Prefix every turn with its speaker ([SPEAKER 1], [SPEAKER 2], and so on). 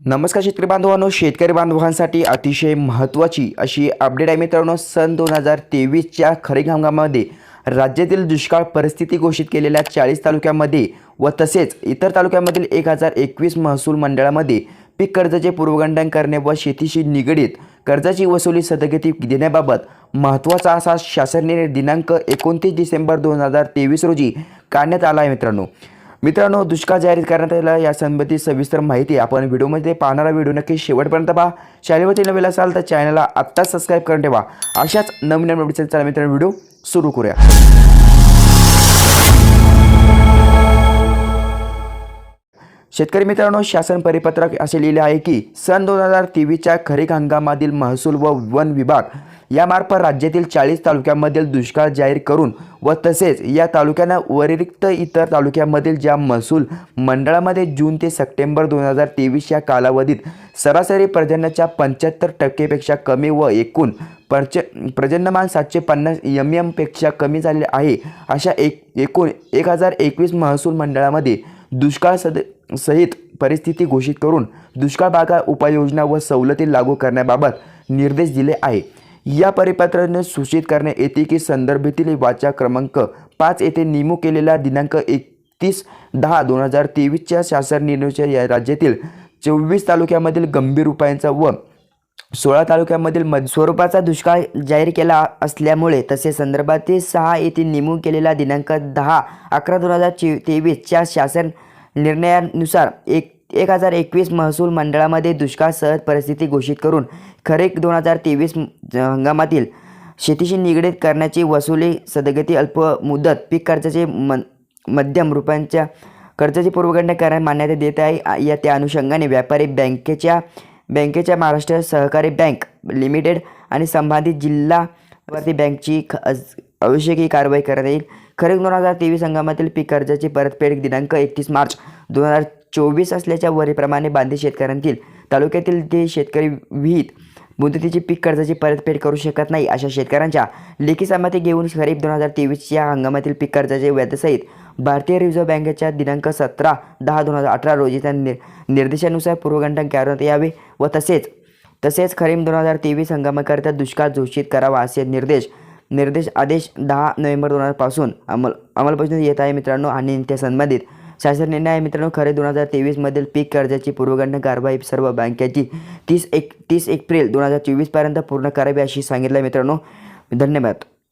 [SPEAKER 1] नमस्कार शेतकरी बांधवांनो शेतकरी बांधवांसाठी अतिशय महत्त्वाची अशी अपडेट आहे मित्रांनो सन दोन हजार तेवीसच्या खरीप हंगामामध्ये राज्यातील दुष्काळ परिस्थिती घोषित केलेल्या चाळीस तालुक्यामध्ये व तसेच इतर तालुक्यामधील एक हजार एकवीस महसूल मंडळामध्ये पीक कर्जाचे पूर्वगंडन करणे व शेतीशी निगडीत कर्जाची वसुली सदगती देण्याबाबत महत्त्वाचा असा शासन निर्णय दिनांक एकोणतीस डिसेंबर दोन हजार तेवीस रोजी काढण्यात आला आहे मित्रांनो. मित्रांनो दुष्काळ जाहीर करण्यात आला. या संबंधी सविस्तर माहिती आपण व्हिडिओमध्ये पाहणारा व्हिडिओ नक्की शेवटपर्यंत पहा. चॅनलवरती नवीन असाल तर चॅनलला आत्ताच सबस्क्राईब करून ठेवा. अशाच नवीन नवीन चला मित्रांनो व्हिडिओ सुरू करूया. शेतकरी मित्रांनो शासन परिपत्रक असे लिहिले आहे की सन दोन हजार तेवीसच्या खरीप हंगामातील महसूल व वन विभाग यामार्फत राज्यातील चाळीस तालुक्यांमधील दुष्काळ जाहीर करून व तसेच या तालुक्यांना व्यतिरिक्त इतर तालुक्यांमधील ज्या महसूल मंडळामध्ये जून ते सप्टेंबर दोन हजार तेवीस या कालावधीत सरासरी पर्जन्याच्या पंच्याहत्तर टक्केपेक्षा कमी व एकूण पर्च प्रजन्यमान सातशे पन्नास एम एमपेक्षा कमी झाले आहे अशा एक एकूण एक हजार एकवीस महसूल मंडळामध्ये दुष्काळ सद सहित परिस्थिती घोषित करून दुष्काळ भागा उपाययोजना व सवलती लागू करण्याबाबत निर्देश दिले आहे. या परिपत्राने सूचित करण्यात येते की संदर्भातील वाचा क्रमांक पाच येथे नेमू केलेला दिनांक एकतीस दहा दोन हजार तेवीसच्या शासन निर्णयाच्या या राज्यातील चोवीस तालुक्यामधील गंभीर उपायांचा व सोळा तालुक्यामधील मध स्वरूपाचा दुष्काळ जाहीर केला असल्यामुळे तसेच संदर्भातील सहा येथे नेमून केलेला दिनांक दहा अकरा दोन हजार चे तेवीसच्या शासन निर्णयानुसार एक एक हजार एकवीस महसूल मंडळामध्ये दुष्काळ सहज परिस्थिती घोषित करून खरीप दोन हजार तेवीस हंगामातील शेतीशी निगडीत करण्याची वसुली सदगती अल्प मुदत पीक कर्जाचे म मध्यम रुपयांच्या कर्जाची पूर्वगणना करण्यास मान्यता देत आहे. या त्या अनुषंगाने व्यापारी बँकेच्या बँकेच्या महाराष्ट्र सहकारी बँक लिमिटेड आणि संबंधित जिल्हा वरती बँकची ख आवश्यक ही कारवाई करण्यात येईल. खरीप दोन हजार तेवीस हंगामातील पीक कर्जाची परतफेड दिनांक एकतीस मार्च दोन हजार चोवीस असल्याच्या वरीप्रमाणे बांधे शेतकऱ्यांतील तालुक्यातील ते शेतकरी विहित मुदतीची पीक कर्जाची परतफेड करू शकत नाही अशा शेतकऱ्यांच्या लेखी संमती घेऊन खरीप दोन हजार तेवीसच्या हंगामातील पीक कर्जाचे व्याजसहित भारतीय रिझर्व्ह बँकेच्या दिनांक सतरा दहा दोन हजार अठरा रोजीच्या नि निर्देशानुसार पूर्वघंटन करण्यात यावे व तसेच तसेच खरीप दोन हजार तेवीस हंगामाकरिता दुष्काळ घोषित करावा असे निर्देश निर्देश आदेश दहा नोव्हेंबर दोन हजारपासून अंमल अंमलपासून येत आहे मित्रांनो आणि त्या संबंधित. शासन निर्णय आहे मित्रांनो खरे दोन हजार तेवीसमधील पीक कर्जाची पूर्वगणना कारवाई सर्व बँकेची तीस एक तीस एप्रिल दोन हजार चोवीसपर्यंत पूर्ण करावी अशी सांगितलं आहे मित्रांनो. धन्यवाद.